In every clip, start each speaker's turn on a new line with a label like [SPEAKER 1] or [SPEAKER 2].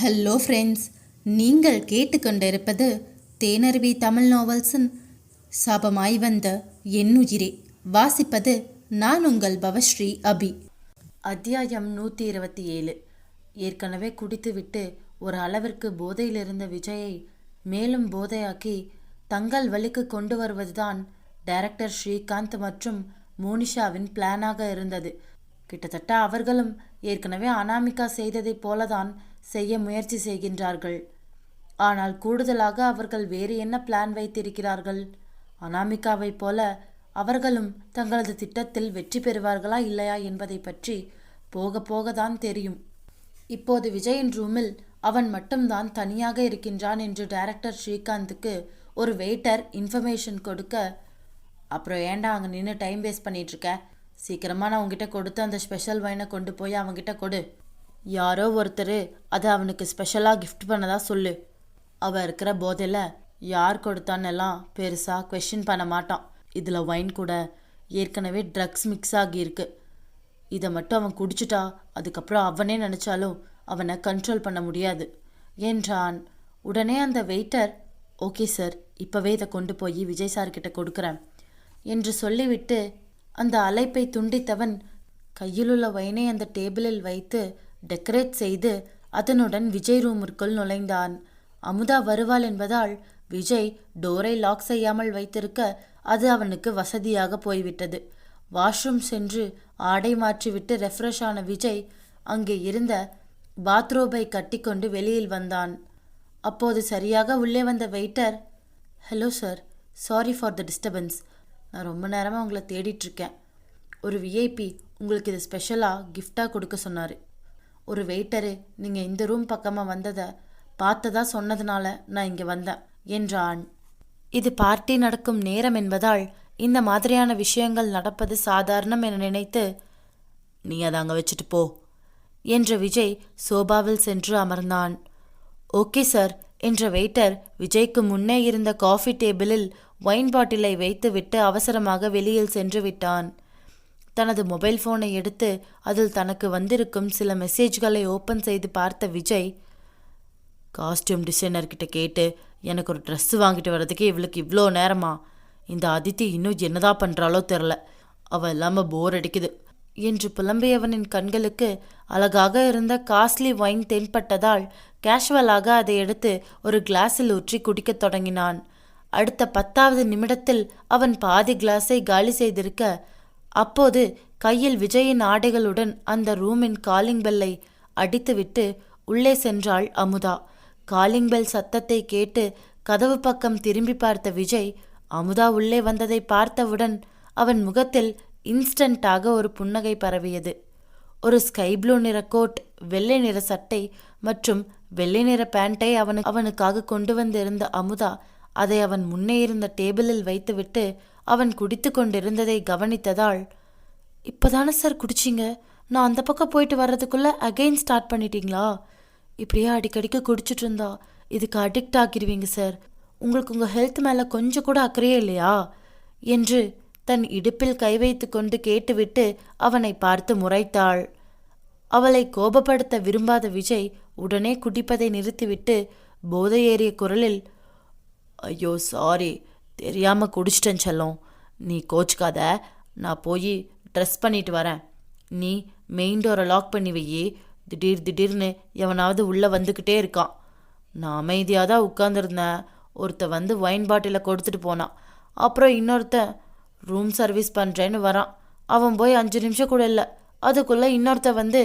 [SPEAKER 1] Hello friends நீங்கள் கேட்டுக்கொண்டிருப்பது தேனருவி தமிழ் நாவல்ஸின் சாபமாய் வந்த எண்ணுயிரே வாசிப்பது நான் உங்கள் பவஸ்ரீ அபி. அத்தியாயம் நூற்றி இருபத்தி ஏழு ஏற்கனவே குடித்துவிட்டு ஒரு அளவிற்கு போதையில் இருந்த விஜயை மேலும் போதையாக்கி தங்கள் வழிக்கு கொண்டு வருவதுதான் டைரக்டர் ஸ்ரீகாந்த் மற்றும் மோனிஷாவின் பிளானாக இருந்தது. கிட்டத்தட்ட அவர்களும் ஏற்கனவே அனாமிகா செய்ததைப் போலதான் செய்ய முயற்சி செய்கின்றார்கள். ஆனால் கூடுதலாக அவர்கள் வேறு என்ன பிளான் வைத்திருக்கிறார்கள்? அனாமிகாவைப் போல அவர்களும் தங்களது திட்டத்தில் வெற்றி பெறுவார்களா இல்லையா என்பதை பற்றி போக போக தான் தெரியும். இப்போது விஜயின் ரூமில் அவன் மட்டும்தான் தனியாக இருக்கின்றான் என்று டைரக்டர் ஸ்ரீகாந்துக்கு ஒரு வெயிட்டர் இன்ஃபர்மேஷன் கொடுக்க அப்புறம் ஏண்டா அங்கே நின்று டைம் வேஸ்ட் பண்ணிட்டு சீக்கிரமாக நான் உங்ககிட்ட கொடுத்து அந்த ஸ்பெஷல் வைனை கொண்டு போய் அவங்ககிட்ட கொடு. யாரோ ஒருத்தர் அதை அவனுக்கு ஸ்பெஷலாக கிஃப்ட் பண்ணதா சொல்லு. அவள் இருக்கிற போதையில் யார் கொடுத்தான்னெல்லாம் பெருசாக கொஷின் பண்ண மாட்டான். இதில் ஒயின் கூட ஏற்கனவே ட்ரக்ஸ் மிக்ஸ் ஆகியிருக்கு. இதை மட்டும் அவன் குடிச்சிட்டா அதுக்கப்புறம் அவனே நினச்சாலும் அவனை கண்ட்ரோல் பண்ண முடியாது. என்றான். உடனே அந்த வெயிட்டர் ஓகே சார் இப்போவே இதை கொண்டு போய் விஜய் சார்கிட்ட கொடுக்குறேன் என்று சொல்லிவிட்டு அந்த அழைப்பை துண்டித்தவன் கையிலுள்ள வைனை அந்த டேபிளில் வைத்து டெக்கரேட் செய்து அதனுடன் விஜய் ரூமிற்குள் நுழைந்தான். அமுதா வருவாள் என்பதால் விஜய் டோரை லாக் செய்யாமல் வைத்திருக்க அது அவனுக்கு வசதியாக போய்விட்டது. வாஷ்ரூம் சென்று ஆடை மாற்றிவிட்டு ரெஃப்ரெஷ் ஆன விஜய் அங்கே இருந்த பாத்ரோபை கட்டிக்கொண்டு வெளியில் வந்தான். அப்போது சரியாக உள்ளே வந்த waiter hello sir sorry for the disturbance நான் ரொம்ப நேரமாக உங்களை தேடிட்டுருக்கேன் ஒரு விஐபி உங்களுக்கு இது ஸ்பெஷலாக கிஃப்டாக கொடுக்க சொன்னார். ஒரு வெயிட்டரு நீங்கள் இந்த ரூம் பக்கமாக வந்ததை பார்த்ததா சொன்னதுனால நான் இங்கே வந்தேன் என்றான். இது பார்ட்டி நடக்கும் நேரம் என்பதால் இந்த மாதிரியான விஷயங்கள் நடப்பது சாதாரணம் என நினைத்து நீ அதை அங்கே வச்சுட்டு போ என்ற விஜய் சோபாவில் சென்று அமர்ந்தான். ஓகே சார் என்ற வெயிட்டர் விஜய்க்கு முன்னே இருந்த காஃபி டேபிளில் ஒயின் பாட்டிலை வைத்துவிட்டு அவசரமாக வெளியில் சென்று விட்டான். தனது மொபைல் ஃபோனை எடுத்து அதில் தனக்கு வந்திருக்கும் சில மெசேஜ்களை ஓப்பன் செய்து பார்த்த விஜய் காஸ்டியூம் டிசைனர்கிட்ட கேட்டு எனக்கு ஒரு ட்ரெஸ் வாங்கிட்டு வர்றதுக்கு இவளுக்கு இவ்வளோ நேரமா? இந்த அதித்தி இன்னும் என்னதான் பண்ணுறாளோ தெரில. அவள் இல்லாமல் போர் அடிக்குது. என்று புலம்பியவனின் கண்களுக்கு அழகாக இருந்த காஸ்ட்லி வைன் தென்பட்டதால் கேஷுவலாக அதை எடுத்து ஒரு கிளாஸில் ஊற்றி குடிக்கத் தொடங்கினான். அடுத்த பத்தாவது நிமிடத்தில் அவன் பாதி கிளாஸை காலி செய்திருக்க அப்போது கையில் விஜயின் ஆடைகளுடன் அந்த ரூமின் காலிங் பெல்லை அடித்துவிட்டு உள்ளே சென்றாள் அமுதா. காலிங் பெல் சத்தத்தை கேட்டு கதவு பக்கம் திரும்பி பார்த்த விஜய் அமுதா உள்ளே வந்ததை பார்த்தவுடன் அவன் முகத்தில் இன்ஸ்டன்ட்டாக ஒரு புன்னகை பரவியது. ஒரு ஸ்கை ப்ளூ நிற கோட் வெள்ளை நிற சட்டை மற்றும் வெள்ளை நிற பேண்டை அவனு அவனுக்காக கொண்டு வந்திருந்த அமுதா அதை அவன் முன்னே இருந்த டேபிளில் வைத்துவிட்டு அவன் குடித்து கொண்டிருந்ததை கவனித்ததால் இப்போதானே சார் குடிச்சிங்க? நான் அந்த பக்கம் போயிட்டு வர்றதுக்குள்ளே அகைன் ஸ்டார்ட் பண்ணிட்டீங்களா? இப்படியே அடிக்கடிக்கு குடிச்சிட்டு இருந்தா இதுக்கு அடிக்ட் ஆக்கிடுவீங்க சார். உங்களுக்கு உங்கள் ஹெல்த் மேலே கொஞ்சம் கூட அக்கறையே இல்லையா? என்று தன் இடுப்பில் கை வைத்து கொண்டு கேட்டுவிட்டு அவனை பார்த்து முறைத்தாள். அவளை கோபப்படுத்த விரும்பாத விஜய் உடனே குடிப்பதை நிறுத்திவிட்டு போதை ஏறிய குரலில் ஐயோ சாரி தெரியாமல் குடிச்சிட்டேன் செல்லம். நீ கோச்சிக்காத. நான் போய் ட்ரெஸ் பண்ணிட்டு வரேன். நீ மெயின் டோரை லாக் பண்ணி வையி. திடீர் திடீர்னு எவனாவது உள்ளே வந்துக்கிட்டே இருக்கான். நான் அமைதியாக தான் உட்காந்துருந்தேன் ஒருத்த வந்து ஒயின் பாட்டிலை கொடுத்துட்டு போனான். அப்புறம் இன்னொருத்தன் ரூம் சர்வீஸ் பண்ணுறேன்னு வரான். அவன் போய் அஞ்சு நிமிஷம் கூட இல்லை. அதுக்குள்ளே இன்னொருத்த வந்து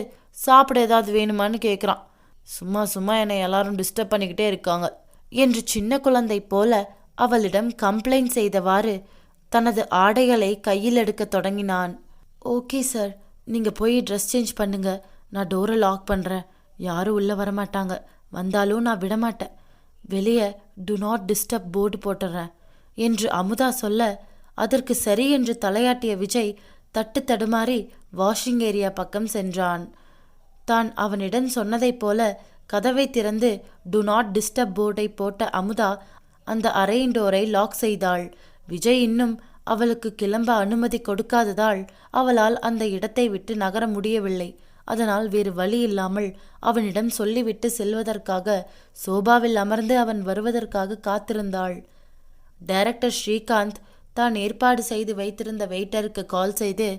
[SPEAKER 1] சாப்பிட ஏதாவது வேணுமான்னு கேட்குறான் சும்மா சும்மா என்னை எல்லாரும் டிஸ்டர்ப் பண்ணிக்கிட்டே இருக்காங்க. என்று சின்ன குழந்தை போல அவளிடம் கம்ப்ளைண்ட் செய்தவாறு தனது ஆடைகளை கையில் எடுக்க தொடங்கினான். Okay sir. நீங்கள் போய் ட்ரெஸ் சேஞ்ச் பண்ணுங்க. நான் டோரை லாக் பண்ணுறேன் யாரும் உள்ளே வரமாட்டாங்க. வந்தாலும் நான் விடமாட்டேன். வெளியே டு நாட் டிஸ்டர்ப் போர்டு போட்டுறேன் என்று அமுதா சொல்ல அதற்கு சரி என்று தலையாட்டிய விஜய் தட்டு தடுமாறி வாஷிங் ஏரியா பக்கம் சென்றான். தான் அவனிடம் சொன்னதைப் போல கதவை திறந்து டு நாட் டிஸ்டர்ப் போர்டை போட்ட அமுதா அந்த அறையின் டோரை லாக் செய்தாள். விஜய் இன்னும் அவளுக்கு கிளம்ப அனுமதி கொடுக்காததால் அவளால் அந்த இடத்தை விட்டு நகர முடியவில்லை.
[SPEAKER 2] அதனால் வேறு வழி இல்லாமல் அவனிடம் சொல்லிவிட்டு செல்வதற்காக சோபாவில் அமர்ந்து அவன் வருவதற்காக காத்திருந்தாள். டைரக்டர் ஸ்ரீகாந்த் தான் ஏற்பாடு செய்து வைத்திருந்த வெயிட்டருக்கு கால் செய்து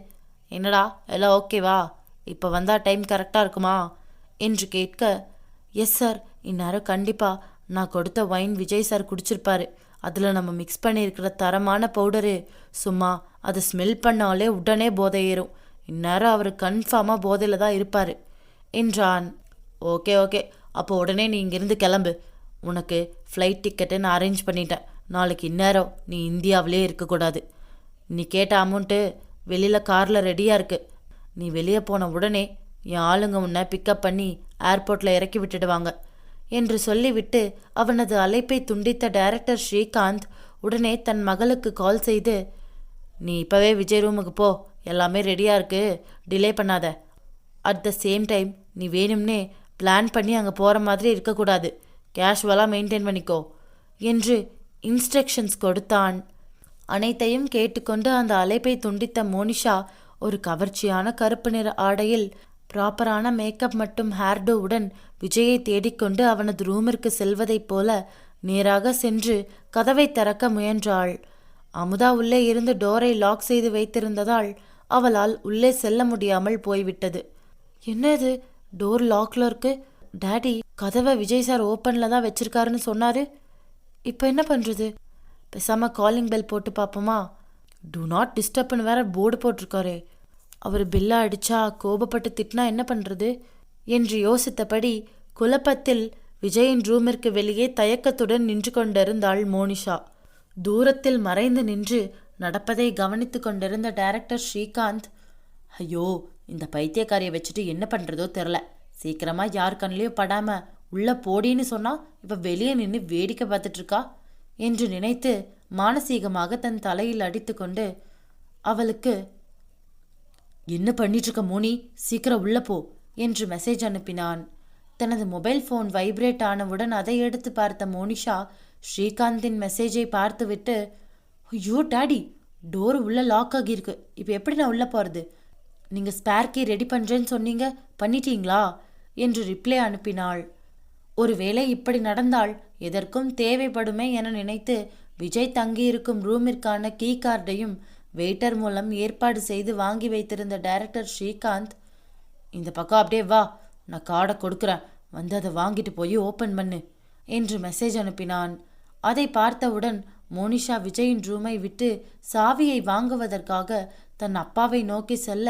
[SPEAKER 2] என்னடா எல்லாம் ஓகேவா இப்போ வந்தால் டைம் கரெக்டாக இருக்குமா? என்று கேட்க எஸ் சார் இந்நேரம் கண்டிப்பாக நான் கொடுத்த ஒயின் விஜய் சார் குடிச்சிருப்பாரு. அதில் நம்ம மிக்ஸ் பண்ணியிருக்கிற தரமான பவுடரு சும்மா அதை ஸ்மெல் பண்ணாலே உடனே போதை ஏறும் இந்நேரம் அவர் கன்ஃபார்மாக போதையில் தான் இருப்பார். என்றான். Okay okay. அப்போ உடனே நீ இங்கிருந்து கிளம்பு. உனக்கு ஃப்ளைட் டிக்கெட்டு நான் அரேஞ்ச் பண்ணிட்டேன். நாளைக்கு இந்நேரம் நீ இந்தியாவிலே இருக்கக்கூடாது. நீ கேட்ட அமௌண்ட்டு வெளியில் காரில் ரெடியாக இருக்கு. நீ வெளியே போன உடனே என் ஆளுங்க உன்னை பிக்கப் பண்ணி ஏர்போர்ட்டில் இறக்கி விட்டுடுவாங்க. என்று சொல்லிவிட்டு அவனது அழைப்பை துண்டித்த டைரக்டர் ஸ்ரீகாந்த் உடனே தன் மகளுக்கு கால் செய்து நீ இப்போவே விஜய் ரூமுக்கு போ. எல்லாமே ரெடியாக இருக்கு. டிலே பண்ணாத. அட் த சேம் டைம் நீ வேணும்னே பிளான் பண்ணி அங்கே போகிற மாதிரி இருக்கக்கூடாது. கேஷுவலாக மெயின்டைன் பண்ணிக்கோ. என்று இன்ஸ்ட்ரக்ஷன்ஸ் கொடுத்தான். அனைத்தையும் கேட்டுக்கொண்டு அந்த அழைப்பை துண்டித்த மோனிஷா ஒரு கவர்ச்சியான கருப்பு நிற ஆடையில் ப்ராப்பரான மேக்கப் மற்றும் ஹேர்டோவுடன் விஜயை தேடிக்கொண்டு அவனது ரூமிற்கு செல்வதைப் போல நேராக சென்று கதவை திறக்க முயன்றாள். அமுதா உள்ளே இருந்து டோரை லாக் செய்து வைத்திருந்ததால் அவளால் உள்ளே செல்ல முடியாமல் போய்விட்டது. என்னது டோர் லாக்ல இருக்கு? டேடி கதவை விஜய் சார் ஓப்பன்ல தான் வச்சிருக்காருன்னு சொன்னாரு. இப்போ என்ன பண்றது? பேசாம காலிங் பெல் போட்டு பார்ப்போமா டு நாட் டிஸ்டர்ப்னு வேற போர்டு போட்டிருக்காரே. அவர் பில்லா அடிச்சா கோபப்பட்டு திட்டினா என்ன பண்றது? என்று யோசித்தபடி குழப்பத்தில் விஜயின் ரூமிற்கு வெளியே தயக்கத்துடன் நின்று கொண்டிருந்தாள் மோனிஷா. தூரத்தில் மறைந்து நின்று நடப்பதை கவனித்து கொண்டிருந்த டைரக்டர் ஸ்ரீகாந்த் ஐயோ இந்த பைத்தியக்காரியை வச்சுட்டு என்ன பண்ணுறதோ தெரில சீக்கிரமாக யார் கண்ணிலையும் படாமல் உள்ளே போடின்னு சொன்னால் இப்போ வெளியே நின்று வேடிக்கை பார்த்துட்ருக்கா என்று நினைத்து மானசீகமாக தன் தலையில் அடித்துக்கொண்டு அவளுக்கு என்ன பண்ணிட்டு இருக்க மோனி? சீக்கிரம் உள்ள போ என்று மெசேஜ் அனுப்பினான். தனது மொபைல் ஃபோன் வைப்ரேட் ஆனவுடன் அதை எடுத்து பார்த்த மோனிஷா ஸ்ரீகாந்தின் மெசேஜை பார்த்துவிட்டு ஐயோ டாடி டோர் உள்ள லாக் ஆகியிருக்கு. இப்போ எப்படி நான் உள்ளே போகிறது நீங்கள் ஸ்பேர் ரெடி பண்ணுறேன்னு சொன்னீங்க. பண்ணிட்டீங்களா? என்று ரிப்ளை அனுப்பினாள். ஒருவேளை இப்படி நடந்தால் எதற்கும் தேவைப்படுமே என நினைத்து விஜய் தங்கியிருக்கும் ரூமிற்கான கீ கார்டையும் வெயிட்டர் மூலம் ஏற்பாடு செய்து வாங்கி வைத்திருந்த டைரக்டர் ஸ்ரீகாந்த் இந்த பக்கம் அப்படியே வா நான் கார்டை கொடுக்குறேன். வந்து அதை வாங்கிட்டு போய் ஓப்பன் பண்ணு என்று மெசேஜ் அனுப்பினான். அதை பார்த்தவுடன் மோனிஷா விஜயின் ரூமை விட்டு சாவியை வாங்குவதற்காக தன் அப்பாவை நோக்கி செல்ல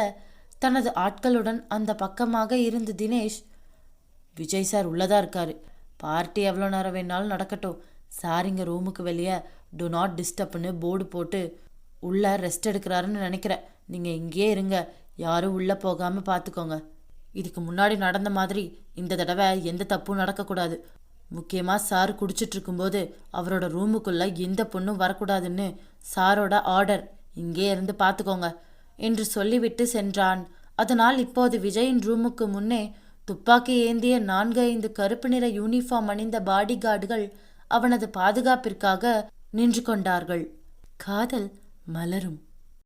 [SPEAKER 2] தனது ஆட்களுடன் அந்த பக்கமாக இருந்து தினேஷ் விஜய் சார் உள்ளதா இருக்காரு. பார்ட்டி எவ்வளோ நேரம் வேணாலும் நடக்கட்டும். சார் இங்கே ரூமுக்கு வெளியே டு நாட் டிஸ்டர்ப்னு போர்டு போட்டு உள்ள ரெஸ்ட் எடுக்கிறாருன்னு நினைக்கிறேன். நீங்கள் இங்கேயே இருங்க. யாரும் உள்ளே போகாமல் பார்த்துக்கோங்க இதுக்கு முன்னாடி நடந்த மாதிரி இந்த தடவை எந்த தப்பும் நடக்கக்கூடாது. முக்கியமாக சார் குடிச்சிட்டு இருக்கும்போது அவரோட ரூமுக்குள்ளே எந்த பொண்ணும் வரக்கூடாதுன்னு சாரோட ஆர்டர் இங்கே இருந்து பார்த்துக்கோங்க என்று சொல்லிவிட்டு சென்றான். அதனால் இப்போது விஜயின் ரூமுக்கு முன்னே துப்பாக்கி ஏந்திய நான்கு ஐந்து கருப்பு நிற யூனிஃபார்ம் அணிந்த பாடிகார்டுகள் அவனது பாதுகாப்பிற்காக நின்று கொண்டார்கள். காதல் மலரும்.